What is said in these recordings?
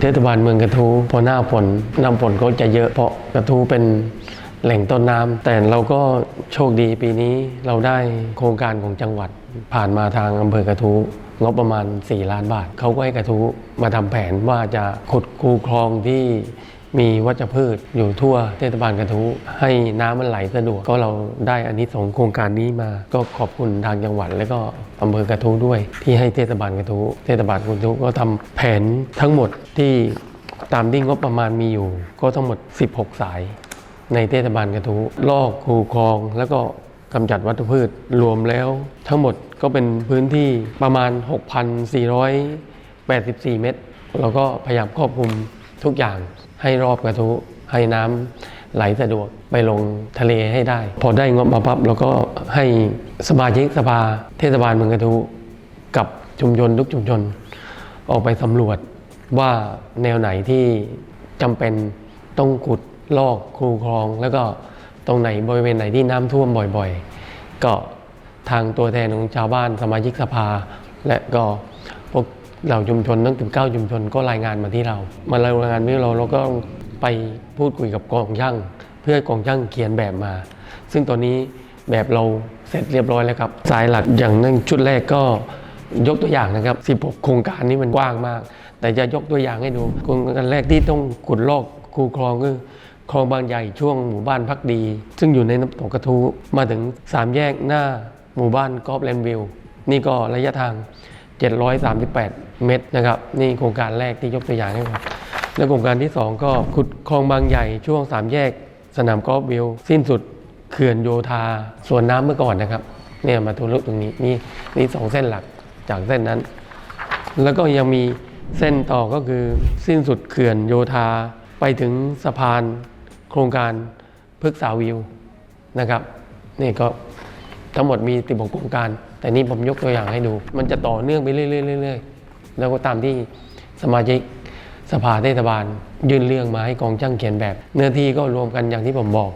เทศบาลเมืองกระทู้พอหน้าฝนน้ำฝนก็จะเยอะเพราะกระทู้เป็นแหล่งต้นน้ำแต่เราก็โชคดีปีนี้เราได้โครงการของจังหวัดผ่านมาทางอำเภอกระทู้งบประมาณ 4 ล้านบาท เขาก็ให้กระทู้มาทำแผนว่าจะขุดคูคลองที่ มีวัชพืชอยู่ทั่วเทศบาลกระทู้ให้น้ำมันไหลสะดวก ก็เราได้อันนี้สองโครงการนี้มา ก็ขอบคุณทางจังหวัด และก็อำเภอกระทู้ด้วย ที่ให้เทศบาลกระทู้เทศบาลกระทู้ก็ทำแผนทั้งหมดที่ตามที่งบประมาณมีอยู่ ก็ทั้งหมด 16 สาย ในเทศบาลกระทู้ลอกคูคลอง แล้วก็กำจัดวัชพืชรวมแล้ว ทั้งหมดก็เป็นพื้นที่ประมาณ 6,484 เมตร เราก็พยายามควบคลุม ทุกอย่างให้รอบกระทู้ให้น้ำไหลสะดวกไปลงทะเลให้ได้ พอได้งบมาปั๊บเราก็ให้สมาชิกสภาเทศบาลเมืองกระทูกับชุมชนทุกชุมชน ออกไปสำรวจว่าแนวไหนที่จำเป็นต้องขุดลอกคูคลอง แล้วก็ตรงไหนบริเวณไหนที่น้ำท่วมบ่อยๆ ก็ทางตัวแทนของชาวบ้านสมาชิกสภา และก็ เหล่าชุมชนทั้ง19 ชุมชนก็รายงานมาที่เรา มารายงานที่เราเราก็ไปพูดคุยกับกองช่าง เพื่อกองช่างเขียนแบบมา ซึ่งตอนนี้แบบเราเสร็จเรียบร้อยแล้วครับ สายหลักอย่างนั้นชุดแรกก็ยกตัวอย่างนะครับ 16 โครงการนี้มันกว้างมาก แต่จะยกตัวอย่างให้ดู โครงการแรกที่ต้องขุดลอกคูคลองคือคลองบางใหญ่ช่วงหมู่บ้านพักดี ซึ่งอยู่ในน้ำตกกระทูมาถึง 3 แยกหน้าหมู่บ้านกอล์ฟแลนด์วิวนี่ก็ระยะทาง 738 เมตรนะครับนี่โครงการแรกที่ยกตัวอย่างให้ครับและโครงการที่ 2 ก็ขุดคลองบางใหญ่ช่วง 3 แยก สนามกอล์ฟวิวสิ้นสุดเขื่อนโยธาสวนน้ำเมื่อก่อนนะครับเนี่ยมาทะลุตรงนี้นี่นี่สองเส้นหลักจากเส้นนั้น แล้วก็ยังมีเส้นต่อก็คือสิ้นสุดเขื่อนโยธาไปถึงสะพานโครงการพฤกษาวิวนะครับนี่ก็ทั้งหมดมี 16 โครงการ แต่นี่ผมยกตัวอย่างให้ดู มันจะต่อเนื่องไปเรื่อยๆแล้วก็ตามที่สมาชิกสภาเทศบาล ยื่นเรื่องมาให้กองช่างเขียนแบบ เนื้อที่ก็รวมกันอย่างที่ผมบอก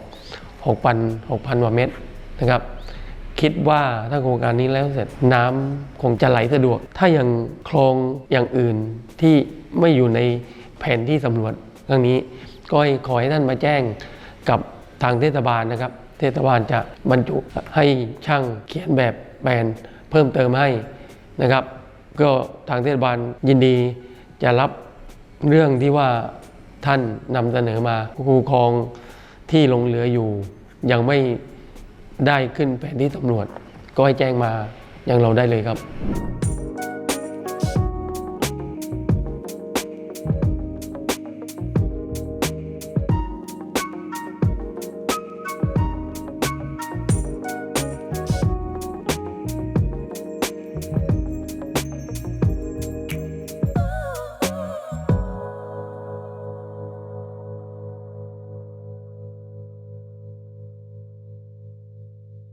6,000 6,000กว่าเมตรนะครับ คิดว่าถ้าโครงการนี้แล้วเสร็จน้ำคงจะไหลสะดวก ถ้าอย่างคลองอย่างอื่นที่ไม่อยู่ในแผนที่สำรวจเรื่องนี้ ก็ขอให้ท่านมาแจ้งกับทางเทศบาลนะครับ เทศบาลจะบรรจุให้ช่างเขียนแบบ แปลนเพิ่มเติมให้นะครับ ก็ทางเทศบาลยินดีจะรับเรื่องที่ว่าท่านนำเสนอมาคูคลองที่ลงเหลืออยู่ ยังไม่ได้ขึ้นแผนที่ตำรวจ ก็ให้แจ้งมาอย่างเราได้เลยครับ